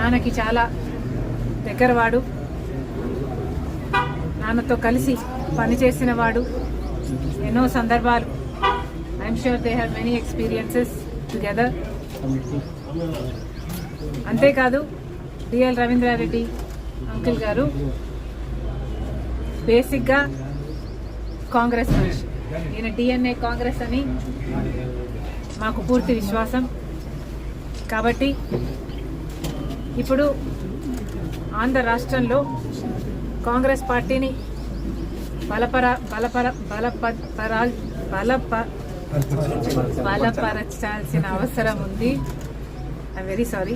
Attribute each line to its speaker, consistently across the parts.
Speaker 1: నాన్నకి చాలా దగ్గరవాడు. నాన్నతో కలిసి పనిచేసిన వాడు. ఎన్నో సందర్భాలు. I'm sure they have many experiences together అంతేకాదు డిఎల్ రవీంద్రారెడ్డి అంకుల్ గారు బేసిక్గా కాంగ్రెస్ మనిషి. ఈయన డిఎన్ఏ కాంగ్రెస్ అని మాకు పూర్తి విశ్వాసం. కాబట్టి ఇప్పుడు ఆంధ్ర రాష్ట్రంలో కాంగ్రెస్ పార్టీని బలపర బలపర బలపరా బలప బలపరచాల్సిన అవసరం ఉంది. ఐ వెరీ సారీ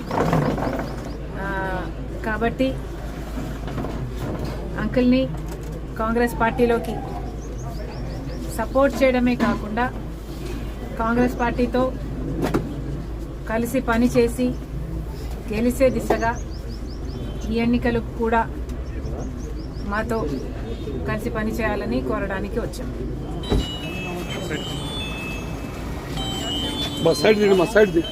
Speaker 1: కాబట్టి అంకుల్ని కాంగ్రెస్ పార్టీలోకి సపోర్ట్ చేయడమే కాకుండా కాంగ్రెస్ పార్టీతో కలిసి పనిచేసి గెలిచే దిశగా ఈ ఎన్నికలు కూడా మాతో కలిసి పనిచేయాలని కోరడానికి వచ్చాం.
Speaker 2: మా సైడ్ దిగు మా సైడ్ దిగు.